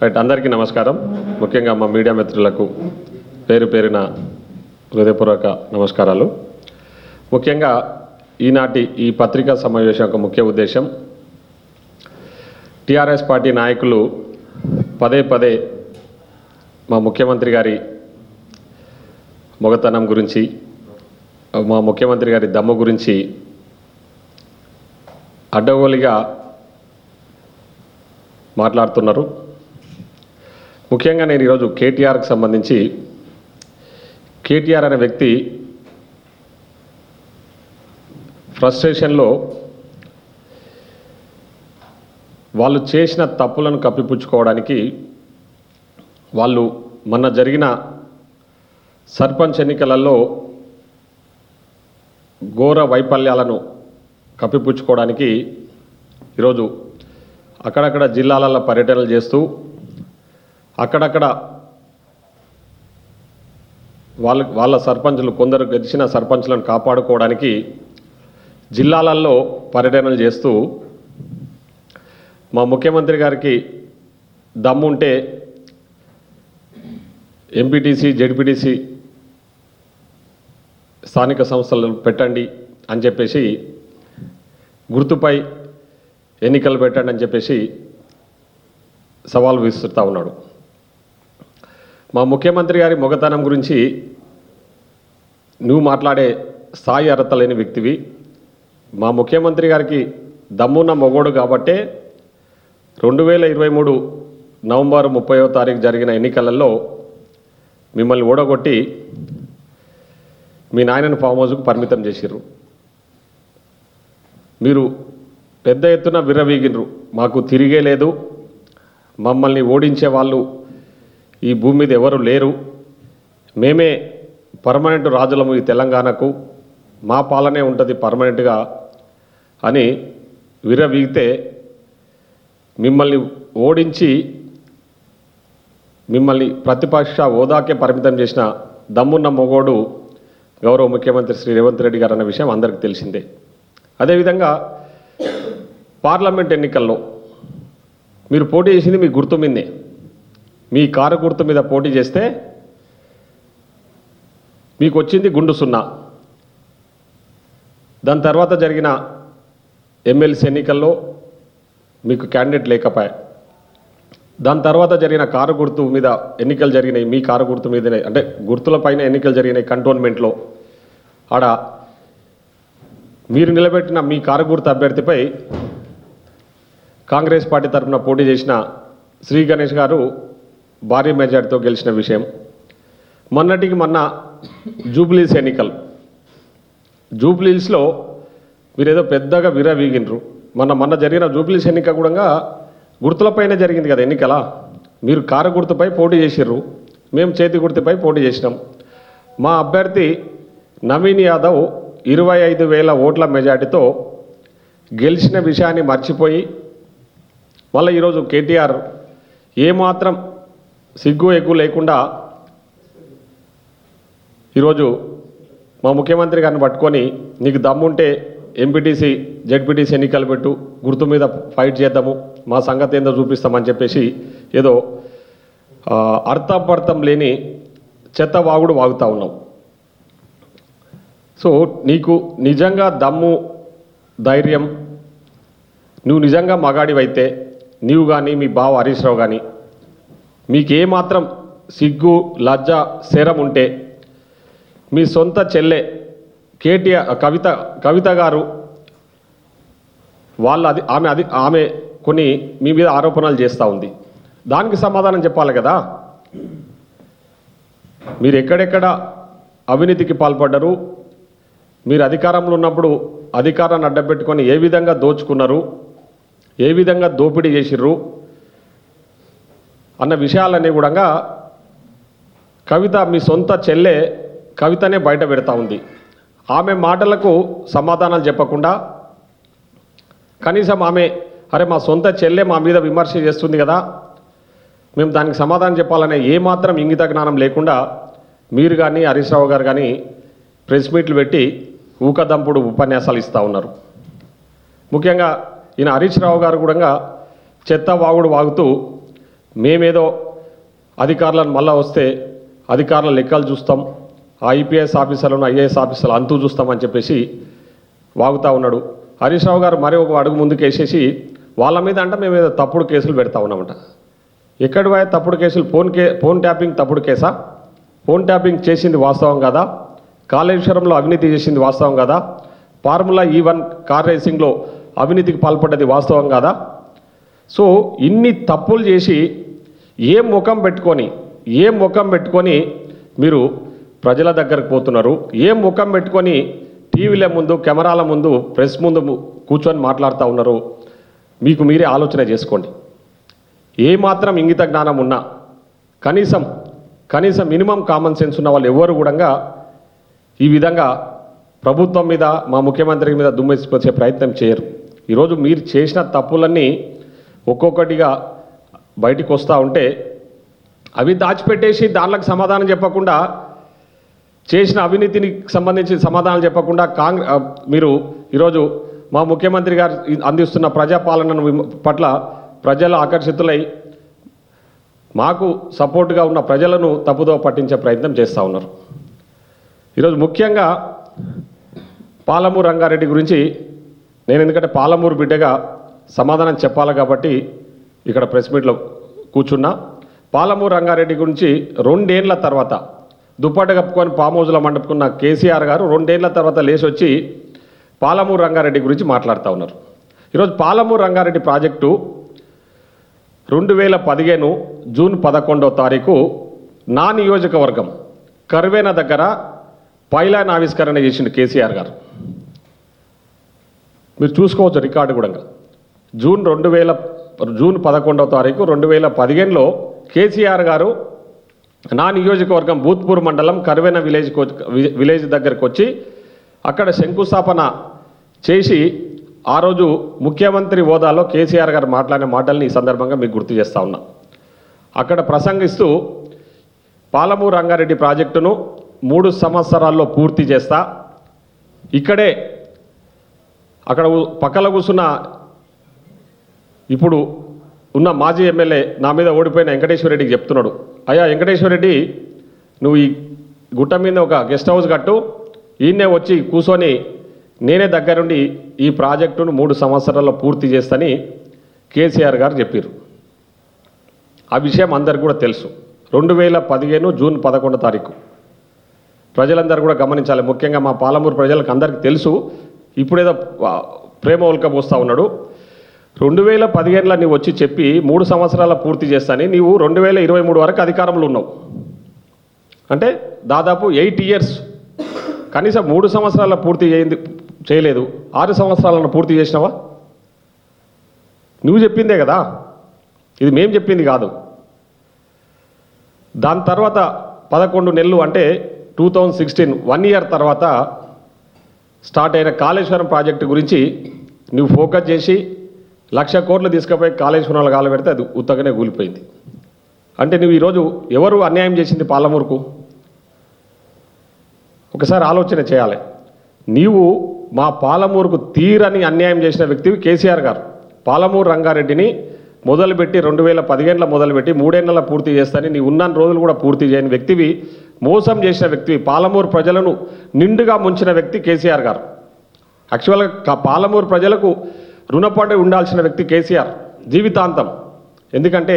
Right అందరికీ నమస్కారం. ముఖ్యంగా మా మీడియా మిత్రులకు పేరు పేరిన హృదయపూర్వక నమస్కారాలు. ముఖ్యంగా ఈనాటి ఈ పత్రికా సమావేశం యొక్క ముఖ్య ఉద్దేశం టీఆర్ఎస్ పార్టీ నాయకులు పదే పదే మా ముఖ్యమంత్రి గారి మొగతనం గురించి మా ముఖ్యమంత్రి గారి దమ్ము గురించి అడ్డగోలిగా మాట్లాడుతున్నారు. ముఖ్యంగా నేను ఈరోజు కేటీఆర్కి సంబంధించి కేటీఆర్ అనే వ్యక్తి ఫ్రస్ట్రేషన్లో వాళ్ళు చేసిన తప్పులను కప్పిపుచ్చుకోవడానికి వాళ్ళు మొన్న జరిగిన సర్పంచ్ ఎన్నికలలో ఘోర వైఫల్యాలను కప్పిపుచ్చుకోవడానికి ఈరోజు అక్కడక్కడ జిల్లాలలో పర్యటనలు చేస్తూ అక్కడక్కడ వాళ్ళ వాళ్ళ సర్పంచులు కొందరు గెలిచిన సర్పంచులను కాపాడుకోవడానికి జిల్లాలలో పర్యటనలు చేస్తూ మా ముఖ్యమంత్రి గారికి దమ్ముంటే ఎంపీటీసీ జెడ్పీటీసీ స్థానిక సంస్థలు పెట్టండి అని చెప్పేసి గుర్తుపై ఎన్నికలు పెట్టండి అని చెప్పేసి సవాల్ విసురుతూ ఉన్నాడు. మా ముఖ్యమంత్రి గారి మొగతనం గురించి నువ్వు మాట్లాడే స్థాయి అర్హత లేని వ్యక్తివి. మా ముఖ్యమంత్రి గారికి దమ్మున్న మొగోడు కాబట్టే రెండు వేల ఇరవై మూడు నవంబర్ ముప్పైవ తారీఖు జరిగిన ఎన్నికలలో మిమ్మల్ని ఓడగొట్టి మీ నాయనని ఫామ్ హౌస్కు పరిమితం చేసిర్రు. మీరు పెద్ద ఎత్తున విర్రవీగినరు. మాకు తిరిగే లేదు. మమ్మల్ని ఓడించే వాళ్ళు ఈ భూమి మీద ఎవరు లేరు. మేమే పర్మనెంట్ రాజులము ఈ తెలంగాణకు. మా పాలనే ఉంటుంది పర్మనెంట్గా అని విరవీగితే మిమ్మల్ని ఓడించి మిమ్మల్ని ప్రతిపక్ష హోదాకే పరిమితం చేసిన దమ్మున్న మొగోడు గౌరవ ముఖ్యమంత్రి శ్రీ రేవంత్ రెడ్డి గారు అన్న విషయం అందరికీ తెలిసిందే. అదేవిధంగా పార్లమెంట్ ఎన్నికల్లో మీరు పోటీ చేసింది మీ గుర్తు మీదే. మీ కారు గుర్తు మీద పోటీ చేస్తే మీకు వచ్చింది గుండు సున్నా. దాని తర్వాత జరిగిన ఎమ్మెల్సీ ఎన్నికల్లో మీకు క్యాండిడేట్ లేకపోయా దాని తర్వాత జరిగిన కారు గుర్తు మీద ఎన్నికలు జరిగినాయి మీ కారు గుర్తు మీదనే అంటే గుర్తుల పైన ఎన్నికలు జరిగినాయి కంటోన్మెంట్లో. ఆడ మీరు నిలబెట్టిన మీ కారు గుర్తు అభ్యర్థిపై కాంగ్రెస్ పార్టీ తరఫున పోటీ చేసిన శ్రీ గణేష్ గారు భారీ మెజార్టీతో గెలిచిన విషయం. మొన్నటికి మొన్న జూబ్లీస్ ఎన్నికలు. జూబ్లీస్లో మీరేదో పెద్దగా విరవీగినరు మొన్న మొన్న జరిగిన జూబ్లీస్ ఎన్నిక కూడా గుర్తులపైన జరిగింది కదా ఎన్నికల. మీరు కారు గుర్తుపై పోటీ చేసిర్రు. మేము చేతి గుర్తుపై పోటీ చేసినాం. మా అభ్యర్థి నవీన్ యాదవ్ ఇరవై ఐదు వేల ఓట్ల మెజార్టీతో గెలిచిన విషయాన్ని మర్చిపోయి మళ్ళీ ఈరోజు కేటీఆర్ ఏమాత్రం సిగ్గు ఎగ్గు లేకుండా ఈరోజు మా ముఖ్యమంత్రి గారిని పట్టుకొని నీకు దమ్ముంటే ఎంపీటీసీ జెడ్పీటీసీ ఎన్నికలు పెట్టు గుర్తు మీద ఫైట్ చేద్దాము మా సంగతి ఏందో చూపిస్తామని చెప్పేసి ఏదో అర్థపర్థం లేని చెత్త వాగుడు వాగుతూ ఉన్నాం. సో నీకు నిజంగా దమ్ము ధైర్యం నువ్వు నిజంగా మగాడివైతే నీవు కానీ మీ బావ హరీష్ రావు కానీ మీకేమాత్రం సిగ్గు లజ్జ శరం ఉంటే మీ సొంత చెల్లె కేటీఆర్ కవిత కవిత గారు వాళ్ళ అది ఆమె అది ఆమె కొన్ని మీ మీద ఆరోపణలు చేస్తూ ఉంది. దానికి సమాధానం చెప్పాలి కదా? మీరు ఎక్కడెక్కడ అవినీతికి పాల్పడ్డరు? మీరు అధికారంలో ఉన్నప్పుడు అధికారాన్ని అడ్డపెట్టుకొని ఏ విధంగా దోచుకున్నారు? ఏ విధంగా దోపిడీ చేసిర్రు? అన్న విషయాలన్నీ కూడా కవిత మీ సొంత చెల్లె కవితనే బయట పెడతా ఉంది. ఆమె మాటలకు సమాధానాలు చెప్పకుండా కనీసం ఆమె అరే మా సొంత చెల్లె మా మీద విమర్శ చేస్తుంది కదా మేము దానికి సమాధానం చెప్పాలనే ఏమాత్రం ఇంగిత జ్ఞానం లేకుండా మీరు కానీ హరీష్ రావు గారు కానీ ప్రెస్ మీట్లు పెట్టి ఊకదంపుడు ఉపన్యాసాలు ఇస్తూ ఉన్నారు. ముఖ్యంగా ఈయన హరీష్ రావు గారు కూడా చెత్త వాగుడు వాగుతూ మేమేదో అధికారులను మళ్ళా వస్తే అధికారుల లెక్కలు చూస్తాం ఆ ఐపీఎస్ ఆఫీసర్లను ఐఏఎస్ ఆఫీసర్లు అంతూ చూస్తామని చెప్పేసి వాగుతూ ఉన్నాడు. హరీష్ రావు గారు మరి ఒక అడుగు ముందుకు వేసేసి వాళ్ళ మీద అంటే మేము ఏదో తప్పుడు కేసులు పెడతా ఉన్నామంట. ఎక్కడి పోయే తప్పుడు కేసులు? ఫోన్ కే ఫోన్ ట్యాపింగ్ తప్పుడు కేసా? ఫోన్ ట్యాపింగ్ చేసింది వాస్తవం కదా? కాళేశ్వరంలో అవినీతి చేసింది వాస్తవం కదా? ఫార్ములా ఈ వన్ కార్ రేసింగ్లో అవినీతికి పాల్పడ్డది వాస్తవం కదా? సో ఇన్ని తప్పులు చేసి ఏ ముఖం పెట్టుకొని ఏ ముఖం పెట్టుకొని మీరు ప్రజల దగ్గరకు పోతున్నారు? ఏ ముఖం పెట్టుకొని టీవీల ముందు కెమెరాల ముందు ప్రెస్ ముందు కూర్చొని మాట్లాడుతూ ఉన్నారు? మీకు మీరే ఆలోచన చేసుకోండి. ఏ మాత్రం ఇంగిత జ్ఞానం ఉన్నా కనీసం కనీసం మినిమం కామన్ సెన్స్ ఉన్న వాళ్ళు ఎవరు కూడా ఈ విధంగా ప్రభుత్వం మీద మా ముఖ్యమంత్రి మీద దుమ్మెసిపోసే ప్రయత్నం చేయరు. ఈరోజు మీరు చేసిన తప్పులన్నీ ఒక్కొక్కటిగా బయటికి వస్తూ ఉంటే అవి దాచిపెట్టేసి దానిలకు సమాధానం చెప్పకుండా చేసిన అవినీతిని సంబంధించి సమాధానం చెప్పకుండా కాంగ్రెస్ మీరు ఈరోజు మా ముఖ్యమంత్రి గారు అందిస్తున్న ప్రజాపాలనను పట్ల ప్రజలు ఆకర్షితులై మాకు సపోర్టుగా ఉన్న ప్రజలను తప్పుదో పట్టించే ప్రయత్నం చేస్తూ ఉన్నారు. ఈరోజు ముఖ్యంగా పాలమూరు రంగారెడ్డి గురించి నేను ఎందుకంటే పాలమూరు బిడ్డగా సమాధానం చెప్పాలి కాబట్టి ఇక్కడ ప్రెస్ మీట్లో కూర్చున్నా. పాలమూరు రంగారెడ్డి గురించి రెండేళ్ళ తర్వాత దుప్పాట కప్పుకొని పామోజుల హౌస్లో మండుకున్న కేసీఆర్ గారు రెండేళ్ళ తర్వాత లేచి వచ్చి పాలమూరు రంగారెడ్డి గురించి మాట్లాడుతూ ఉన్నారు. ఈరోజు పాలమూరు రంగారెడ్డి ప్రాజెక్టు రెండు వేల పదిహేను జూన్ పదకొండో తారీఖు నా నియోజకవర్గం కర్వేన దగ్గర పైలాన్ ఆవిష్కరణ చేసిండు కేసీఆర్ గారు. మీరు చూసుకోవచ్చు రికార్డు కూడా జూన్ రెండు వేల జూన్ పదకొండవ తారీఖు రెండు వేల పదిహేనులో కేసీఆర్ గారు నా నియోజకవర్గం భూత్పూర్ మండలం కరువెన విలేజ్ విలేజ్ దగ్గరకు వచ్చి అక్కడ శంకుస్థాపన చేసి ఆ రోజు ముఖ్యమంత్రి హోదాలో కేసీఆర్ గారు మాట్లాడిన మాటల్ని ఈ సందర్భంగా మీకు గుర్తు చేస్తా ఉన్నా. అక్కడ ప్రసంగిస్తూ పాలమూరు రంగారెడ్డి ప్రాజెక్టును మూడు సంవత్సరాల్లో పూర్తి చేస్తా. ఇక్కడే అక్కడ పక్కల పక్కన కూర్చున్న ఇప్పుడు ఉన్న మాజీ ఎమ్మెల్యే నా మీద ఓడిపోయిన వెంకటేశ్వర రెడ్డికి చెప్తున్నాడు అయ్యా వెంకటేశ్వర రెడ్డి నువ్వు ఈ గుట్ట మీద ఒక గెస్ట్ హౌస్ కట్టు ఈయనే వచ్చి కూర్చొని నేనే దగ్గరుండి ఈ ప్రాజెక్టును మూడు సంవత్సరాల్లో పూర్తి చేస్తని కేసీఆర్ గారు చెప్పారు ఆ విషయం అందరికి కూడా తెలుసు. రెండు వేల పదిహేను జూన్ పదకొండో తారీఖు. ప్రజలందరూ కూడా గమనించాలి. ముఖ్యంగా మా పాలమూరు ప్రజలకు అందరికీ తెలుసు. ఇప్పుడేదో ప్రేమ ప్రేమ ఉల్కబోస్తా ఉన్నాడు. రెండు వేల పదిహేనులో నీవు వచ్చి చెప్పి మూడు సంవత్సరాల పూర్తి చేస్తాని నీవు రెండు వేల ఇరవై మూడు వరకు అధికారంలో ఉన్నావు. అంటే దాదాపు ఎయిట్ ఇయర్స్. కనీసం మూడు సంవత్సరాల పూర్తి చేయింది చేయలేదు. ఆరు సంవత్సరాలను పూర్తి చేసినావా? నువ్వు చెప్పిందే కదా. ఇది మేం చెప్పింది కాదు. దాని తర్వాత పదకొండు నెలలు అంటే two thousand sixteen one year తర్వాత స్టార్ట్ అయిన కాళేశ్వరం ప్రాజెక్టు గురించి నువ్వు ఫోకస్ చేసి లక్ష కోట్లు తీసుకుపోయి కాళేశ్వరంలో కాలు పెడితే అది ఉత్తగానే కూలిపోయింది. అంటే నువ్వు ఈరోజు ఎవరు అన్యాయం చేసింది పాలమూరుకు? ఒకసారి ఆలోచన చేయాలి. నీవు మా పాలమూరుకు తీరని అన్యాయం చేసిన వ్యక్తి కేసీఆర్ గారు. పాలమూరు రంగారెడ్డిని మొదలుపెట్టి రెండు వేల పదిహేనులో మొదలుపెట్టి మూడేళ్ళ పూర్తి చేస్తానని నీ ఉన్న రోజులు కూడా పూర్తి చేయని వ్యక్తివి మోసం చేసిన వ్యక్తివి పాలమూరు ప్రజలను నిండుగా ముంచిన వ్యక్తి కేసీఆర్ గారు. యాక్చువల్గా పాలమూరు ప్రజలకు రుణపడి ఉండాల్సిన వ్యక్తి కేసీఆర్ జీవితాంతం. ఎందుకంటే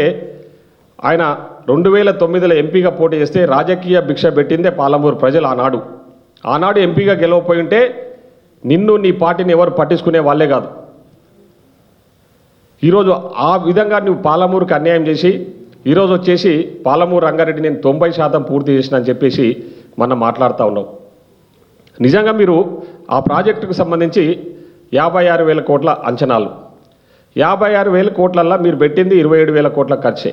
ఆయన రెండు వేల తొమ్మిదిలో ఎంపీగా పోటీ చేస్తే రాజకీయ భిక్ష పెట్టిందే పాలమూరు ప్రజలు ఆనాడు. ఆనాడు ఎంపీగా గెలవపోయి ఉంటే నిన్ను నీ పార్టీని ఎవరు పట్టించుకునే వాళ్ళే కాదు. ఈరోజు ఆ విధంగా నువ్వు పాలమూరుకి అన్యాయం చేసి ఈరోజు వచ్చేసి పాలమూరు రంగారెడ్డి నేను తొంభై శాతం పూర్తి చేసిన అని చెప్పేసి మనం మాట్లాడుతూ ఉన్నాం. నిజంగా మీరు ఆ ప్రాజెక్టుకు సంబంధించి యాభై ఆరు వేల కోట్ల అంచనాలు. యాభై ఆరు వేల కోట్లల్లో మీరు పెట్టింది ఇరవై ఏడు వేల కోట్ల ఖర్చే.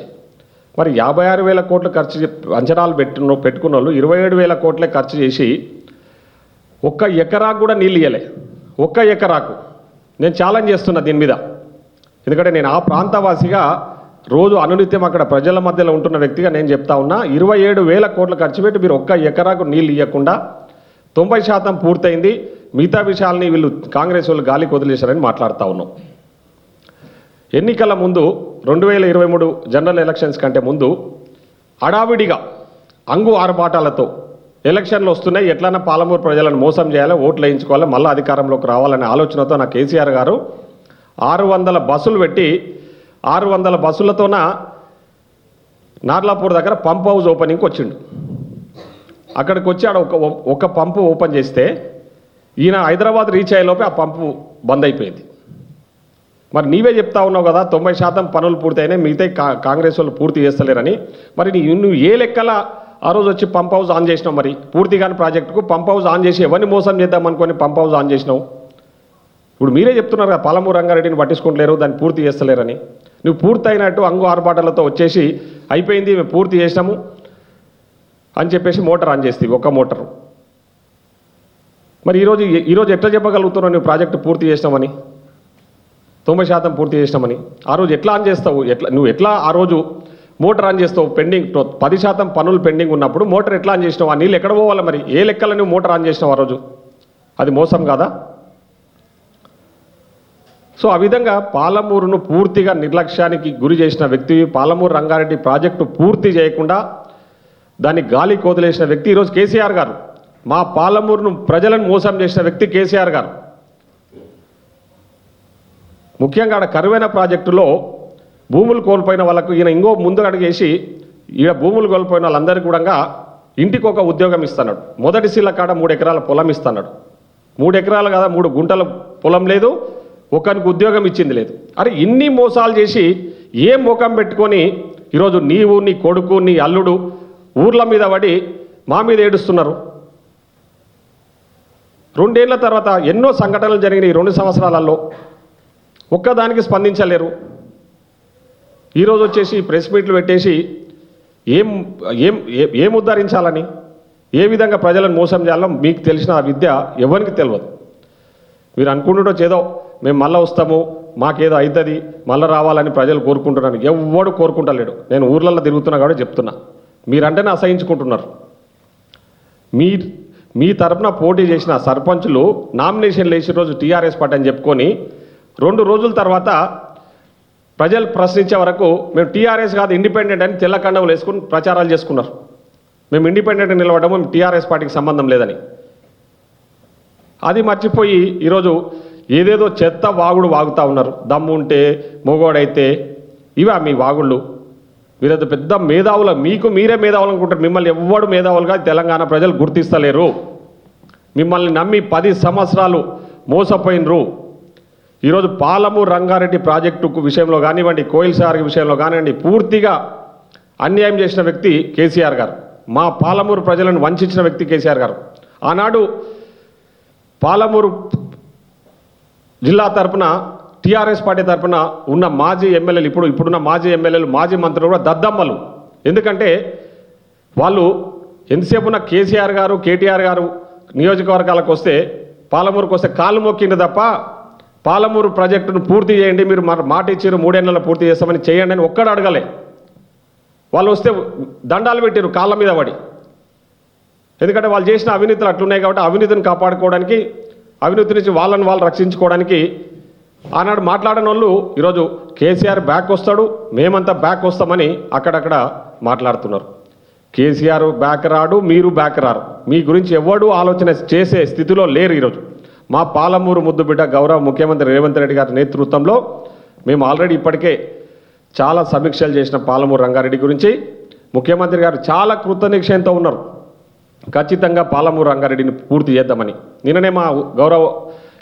మరి యాభై ఆరు వేల కోట్ల ఖర్చు అంచనాలు పెట్టిన పెట్టుకున్న వాళ్ళు ఇరవై ఏడు వేల కోట్లే ఖర్చు చేసి ఒక్క ఎకరాకు కూడా నీళ్ళు ఇవ్వలే ఒక్క ఎకరాకు. నేను ఛాలెంజ్ చేస్తున్నా దీని మీద. ఎందుకంటే నేను ఆ ప్రాంతవాసిగా రోజు అనునిత్యం అక్కడ ప్రజల మధ్యలో ఉంటున్న వ్యక్తిగా నేను చెప్తా ఉన్నా ఇరవై ఏడు వేల కోట్లు ఖర్చు పెట్టి మీరు ఒక్క ఎకరాకు నీళ్ళు ఇవ్వకుండా తొంభై శాతం పూర్తయింది. మిగతా విషయాల్ని వీళ్ళు కాంగ్రెస్ వాళ్ళు గాలికి వదిలేశారని మాట్లాడుతూ ఉన్నాం. ఎన్నికల ముందు రెండు వేల ఇరవై మూడు జనరల్ ఎలక్షన్స్ కంటే ముందు అడావిడిగా అంగు ఆర్భాటాలతో ఎలక్షన్లు వస్తున్నాయి. ఎట్లన్నా పాలమూరు ప్రజలను మోసం చేయాలి ఓట్లు వేయించుకోవాలి మళ్ళీ అధికారంలోకి రావాలనే ఆలోచనతో నా కేసీఆర్ గారు ఆరు వందల బస్సులు పెట్టి ఆరు వందల బస్సులతోన నార్లాపూర్ దగ్గర పంప్ హౌస్ ఓపెనింగ్కి వచ్చిండు. అక్కడికి వచ్చి ఆడ ఒక ఒక పంపు ఓపెన్ చేస్తే ఈయన హైదరాబాద్ రీచ్ అయ్యేలోపే ఆ పంపు బంద్ అయిపోయింది. మరి నీవే చెప్తా ఉన్నావు కదా తొంభై శాతం పనులు పూర్తయినాయి మిగతా కా కాంగ్రెస్ వాళ్ళు పూర్తి చేస్తలేరని. మరి నువ్వు ఏ లెక్కల ఆ రోజు వచ్చి పంప్ హౌస్ ఆన్ చేసినావు మరి? పూర్తి కాని ప్రాజెక్టుకు పంప్ హౌస్ ఆన్ చేసి ఎవరిని మోసం చేద్దాం అనుకొని పంప్ హౌస్ ఆన్ చేసినావు? ఇప్పుడు మీరే చెప్తున్నారు కదా పాలమూరు రంగారెడ్డిని పట్టించుకుంటలేరు దాన్ని పూర్తి చేస్తలేరని. నువ్వు పూర్తయినట్టు అంగు ఆర్భాటాలతో వచ్చేసి అయిపోయింది మేము పూర్తి చేసినాము అని చెప్పేసి మోటార్ ఆన్ చేస్తాయి ఒక మోటారు. మరి ఈరోజు ఈరోజు ఎట్లా చెప్పగలుగుతున్నావు నువ్వు ప్రాజెక్టు పూర్తి చేసినామని తొంభై శాతం పూర్తి చేసినామని ఆ రోజు ఎట్లా ఆన్ చేస్తావు? ఎట్లా నువ్వు ఎట్లా ఆ రోజు మోటార్ ఆన్ చేస్తావు? పెండింగ్ పది శాతం పనులు పెండింగ్ ఉన్నప్పుడు మోటార్ ఎట్లా ఆన్ చేసినావు? ఆ నీళ్ళు ఎక్కడ పోవాలి మరి? ఏ లెక్కల నువ్వు మోటార్ ఆన్ చేసినావు ఆ రోజు? అది మోసం కాదా? సో ఆ విధంగా పాలమూరును పూర్తిగా నిర్లక్ష్యానికి గురి చేసిన వ్యక్తి పాలమూరు రంగారెడ్డి ప్రాజెక్టు పూర్తి చేయకుండా దాన్ని గాలి కోదిలేసిన వ్యక్తి ఈరోజు కేసీఆర్ గారు. మా పాలమూరును ప్రజలను మోసం చేసిన వ్యక్తి కేసీఆర్ గారు. ముఖ్యంగా ఆడ కరువైన ప్రాజెక్టులో భూములు కోల్పోయిన వాళ్ళకు ఈయన ఇంకో ముందు అడిగేసి ఈడ భూములు కోల్పోయిన వాళ్ళందరికీ కూడా ఇంటికి ఒక ఉద్యోగం ఇస్తున్నాడు. మొదటి శిల కాడ మూడు ఎకరాల పొలం ఇస్తున్నాడు. మూడు ఎకరాలు కదా మూడు గుంటల పొలం లేదు ఒకరికి ఉద్యోగం ఇచ్చింది లేదు. అరే ఇన్ని మోసాలు చేసి ఏ ముఖం పెట్టుకొని ఈరోజు నీవు నీ కొడుకు నీ అల్లుడు ఊర్ల మీద పడి మా మీద ఏడుస్తున్నారు? రెండేళ్ళ తర్వాత ఎన్నో సంఘటనలు జరిగినాయి ఈ రెండు సంవత్సరాలలో. ఒక్కదానికి స్పందించలేరు. ఈరోజు వచ్చేసి ప్రెస్ మీట్లు పెట్టేసి ఏం ఏం ఏం ఉద్ధరించాలని ఏ విధంగా ప్రజలను మోసం చేయాలో మీకు తెలిసిన ఆ విద్య ఎవరికి తెలియదు. మీరు అనుకుంటుంటో చేదో మేము మళ్ళీ వస్తాము మాకేదో అవుతుంది మళ్ళీ రావాలని ప్రజలు కోరుకుంటున్నాను ఎవడు కోరుకుంటలేడు. నేను ఊర్లలో తిరుగుతున్నా కాబట్టి చెప్తున్నా. మీరంటేనే అసహించుకుంటున్నారు. మీ మీ తరఫున పోటీ చేసిన సర్పంచులు నామినేషన్లు వేసిన రోజు టీఆర్ఎస్ పార్టీ అని చెప్పుకొని రెండు రోజుల తర్వాత ప్రజలు ప్రశ్నించే వరకు మేము టీఆర్ఎస్ కాదు ఇండిపెండెంట్ అని తెల్ల కండవులు వేసుకుని ప్రచారాలు చేసుకున్నారు. మేము ఇండిపెండెంట్ నిలబడము మేము టీఆర్ఎస్ పార్టీకి సంబంధం లేదని. అది మర్చిపోయి ఈరోజు ఏదేదో చెత్త వాగుడు వాగుతూ ఉన్నారు. దమ్ము ఉంటే మొగోడైతే ఇవా మీ వాగుళ్ళు? వీరంత పెద్ద మేధావుల మీకు మీరే మేధావులు అనుకుంటారు మిమ్మల్ని ఎవ్వడు మేధావులుగా తెలంగాణ ప్రజలు గుర్తిస్తలేరు. మిమ్మల్ని నమ్మి పది సంవత్సరాలు మోసపోయినరు. ఈరోజు పాలమూరు రంగారెడ్డి ప్రాజెక్టు విషయంలో కానివ్వండి కోయిల్ సార్ విషయంలో కానివ్వండి పూర్తిగా అన్యాయం చేసిన వ్యక్తి కేసీఆర్ గారు. మా పాలమూరు ప్రజలను వంచిన వ్యక్తి కేసీఆర్ గారు. ఆనాడు పాలమూరు జిల్లా తరపున టీఆర్ఎస్ పార్టీ తరపున ఉన్న మాజీ ఎమ్మెల్యేలు ఇప్పుడు ఇప్పుడున్న మాజీ ఎమ్మెల్యేలు మాజీ మంత్రులు కూడా దద్దమ్మలు. ఎందుకంటే వాళ్ళు ఎంతసేపు ఉన్న కేసీఆర్ గారు కేటీఆర్ గారు నియోజకవర్గాలకు వస్తే పాలమూరుకు వస్తే కాలు మొక్కింది తప్ప పాలమూరు ప్రాజెక్టును పూర్తి చేయండి మీరు మా- మాట ఇచ్చారు మూడేళ్ళలో పూర్తి చేస్తామని చేయండి అని ఒక్కడు అడగలే. వాళ్ళు వస్తే దండాలు పెట్టారు కాళ్ళ మీద పడి. ఎందుకంటే వాళ్ళు చేసిన అవినీతులు అట్లున్నాయి కాబట్టి అవినీతిని కాపాడుకోవడానికి అవినీతి నుంచి వాళ్ళని వాళ్ళు రక్షించుకోవడానికి ఆనాడు మాట్లాడిన వాళ్ళు ఈరోజు కేసీఆర్ బ్యాక్ వస్తాడు మేమంతా బ్యాక్ వస్తామని అక్కడక్కడ మాట్లాడుతున్నారు. కేసీఆర్ బ్యాక్ రాడు మీరు బ్యాక్ రారు. మీ గురించి ఎవడూ ఆలోచన చేసే స్థితిలో లేరు ఈరోజు. మా పాలమూరు ముద్దు బిడ్డ గౌరవ ముఖ్యమంత్రి రేవంత్ రెడ్డి గారి నేతృత్వంలో మేము ఆల్రెడీ ఇప్పటికే చాలా సమీక్షలు చేసిన పాలమూరు రంగారెడ్డి గురించి ముఖ్యమంత్రి గారు చాలా కృతనిక్షయంతో ఉన్నారు. ఖచ్చితంగా పాలమూరు రంగారెడ్డిని పూర్తి చేద్దామని. నిన్ననే మా గౌరవ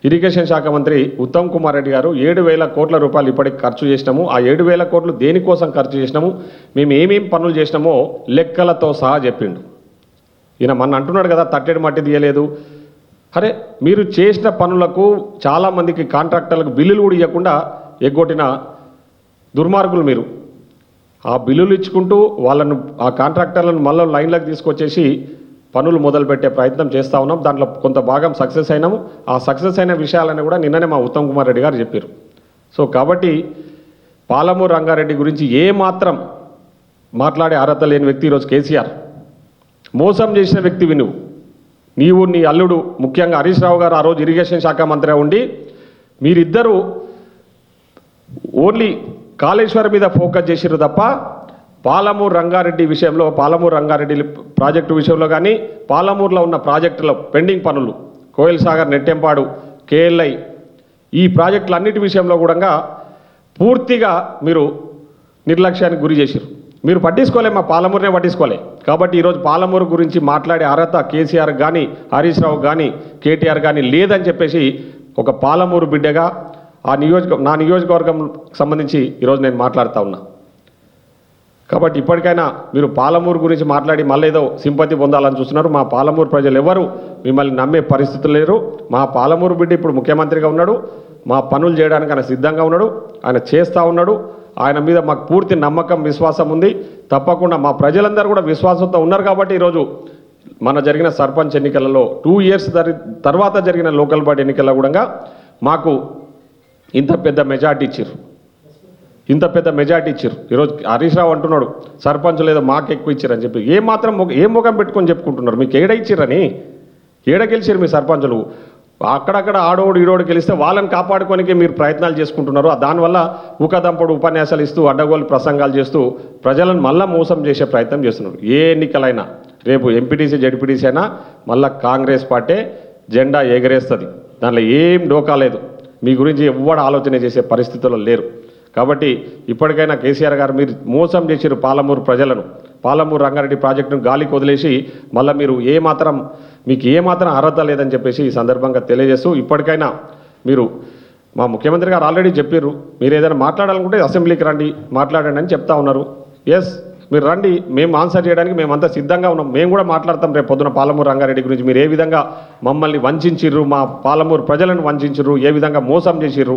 ఇరిగేషన్ శాఖ మంత్రి ఉత్తమ్ కుమార్ రెడ్డి గారు ఏడు వేల కోట్ల రూపాయలు ఇప్పటికి ఖర్చు చేసినాము. ఆ ఏడు వేల కోట్లు దేనికోసం ఖర్చు చేసినాము? మేము ఏమేం పనులు చేసినామో లెక్కలతో సహా చెప్పిండు. ఈయన మన అంటున్నాడు కదా తట్టెడు మట్టి తీయలేదు. అరే మీరు చేసిన పనులకు చాలామందికి కాంట్రాక్టర్లకు బిల్లులు కూడా ఇవ్వకుండా ఎగ్గొట్టిన దుర్మార్గులు మీరు. ఆ బిల్లులు ఇచ్చుకుంటూ వాళ్ళను ఆ కాంట్రాక్టర్లను మళ్ళీ లైన్లోకి తీసుకొచ్చేసి పనులు మొదలుపెట్టే ప్రయత్నం చేస్తూ ఉన్నాం. దాంట్లో కొంత భాగం సక్సెస్ అయినాము. ఆ సక్సెస్ అయిన విషయాలని కూడా నిన్ననే మా ఉత్తమ్ కుమార్ రెడ్డి గారు చెప్పారు. సో కాబట్టి పాలమూరు రంగారెడ్డి గురించి ఏ మాత్రం మాట్లాడే అర్హత లేని వ్యక్తి ఈరోజు కేసీఆర్. మోసం చేసిన వ్యక్తివి నువ్వు నీవు నీ అల్లుడు ముఖ్యంగా హరీష్ రావు గారు ఆ రోజు ఇరిగేషన్ శాఖ మంత్రిగా ఉండి మీరిద్దరూ ఓన్లీ కాళేశ్వరం మీద ఫోకస్ చేసిర్రు తప్ప పాలమూరు రంగారెడ్డి విషయంలో పాలమూరు రంగారెడ్డి ప్రాజెక్టు విషయంలో కానీ పాలమూరులో ఉన్న ప్రాజెక్టుల పెండింగ్ పనులు కోయిల్ సాగర్ నెట్టెంపాడు కేఎల్ఐ ఈ ప్రాజెక్టులన్నిటి విషయంలో కూడా పూర్తిగా మీరు నిర్లక్ష్యానికి గురి చేసిర్రు. మీరు పట్టించుకోలే మా పాలమూరునే పట్టించుకోలే. కాబట్టి ఈరోజు పాలమూరు గురించి మాట్లాడే అర్హత కేసీఆర్ కానీ హరీష్ రావు కానీ కేటీఆర్ కానీ లేదని చెప్పేసి ఒక పాలమూరు బిడ్డగా ఆ నియోజక నా నియోజకవర్గం సంబంధించి ఈరోజు నేను మాట్లాడుతూ ఉన్నా. కాబట్టి ఇప్పటికైనా మీరు పాలమూరు గురించి మాట్లాడి మళ్ళీ ఏదో సింపతి పొందాలని చూస్తున్నారు. మా పాలమూరు ప్రజలు ఎవరు మిమ్మల్ని నమ్మే పరిస్థితులు లేరు. మా పాలమూరు బిడ్డ ఇప్పుడు ముఖ్యమంత్రిగా ఉన్నాడు. మా పనులు చేయడానికి ఆయన సిద్ధంగా ఉన్నాడు. ఆయన చేస్తూ ఉన్నాడు. ఆయన మీద మాకు పూర్తి నమ్మకం విశ్వాసం ఉంది. తప్పకుండా మా ప్రజలందరూ కూడా విశ్వాసంతో ఉన్నారు కాబట్టి ఈరోజు మన జరిగిన సర్పంచ్ ఎన్నికలలో టూ ఇయర్స్ తర్వాత జరిగిన లోకల్ బాడీ ఎన్నికల్లో కూడా మాకు ఇంత పెద్ద మెజార్టీ ఇచ్చారు ఇంత పెద్ద మెజార్టీ ఇచ్చారు ఈరోజు హరీష్ రావు అంటున్నాడు సర్పంచ్ లేదో మాకు ఎక్కువ ఇచ్చారని చెప్పి. ఏ మాత్రం ఏ ముఖం పెట్టుకొని చెప్పుకుంటున్నారు? మీకు ఏడ ఇచ్చారని ఏడ గెలిచారు మీ సర్పంచులు? అక్కడక్కడ ఆడోడు ఈడోడు గెలిస్తే వాళ్ళని కాపాడుకోనికి మీరు ప్రయత్నాలు చేసుకుంటున్నారు. దానివల్ల ఉకదంపడు ఉపన్యాసాలు ఇస్తూ అడ్డగోలు ప్రసంగాలు చేస్తూ ప్రజలను మళ్ళా మోసం చేసే ప్రయత్నం చేస్తున్నారు. ఏ ఎన్నికలైనా రేపు ఎంపీటీసీ జడ్పీటీసీ అయినా మళ్ళా కాంగ్రెస్ పార్టీ జెండా ఎగరేస్తుంది. దానిలో ఏం డోకా లేదు. మీ గురించి ఎవ్వడు ఆలోచన చేసే పరిస్థితుల్లో లేరు. కాబట్టి ఇప్పటికైనా కేసీఆర్ గారు మీరు మోసం చేసిరు పాలమూరు ప్రజలను. పాలమూరు రంగారెడ్డి ప్రాజెక్టును గాలికి వదిలేసి మళ్ళీ మీరు ఏ మాత్రం మీకు ఏ మాత్రం అర్హత లేదని చెప్పేసి ఈ సందర్భంగా తెలియజేస్తూ ఇప్పటికైనా మీరు మా ముఖ్యమంత్రి గారు ఆల్రెడీ చెప్పారు మీరు ఏదైనా మాట్లాడాలనుకుంటే అసెంబ్లీకి రండి మాట్లాడండి అని చెప్తా ఉన్నారు. ఎస్ మీరు రండి మేము ఆన్సర్ చేయడానికి మేమంతా సిద్ధంగా ఉన్నాం. మేము కూడా మాట్లాడతాం రేపు పొద్దున పాలమూరు రంగారెడ్డి గురించి. మీరు ఏ విధంగా మమ్మల్ని వంచు మా పాలమూరు ప్రజలను వంచు ఏ విధంగా మోసం చేసిర్రు?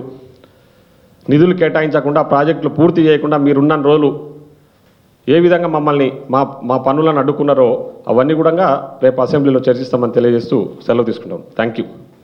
నిధులు కేటాయించకుండా ప్రాజెక్టులు పూర్తి చేయకుండా మీరున్న రోజులు ఏ విధంగా మమ్మల్ని మా మా పనులను అడ్డుకున్నారో అవన్నీ కూడా రేపు అసెంబ్లీలో చర్చిస్తామని తెలియజేస్తూ సెలవు తీసుకుంటాం. Thank you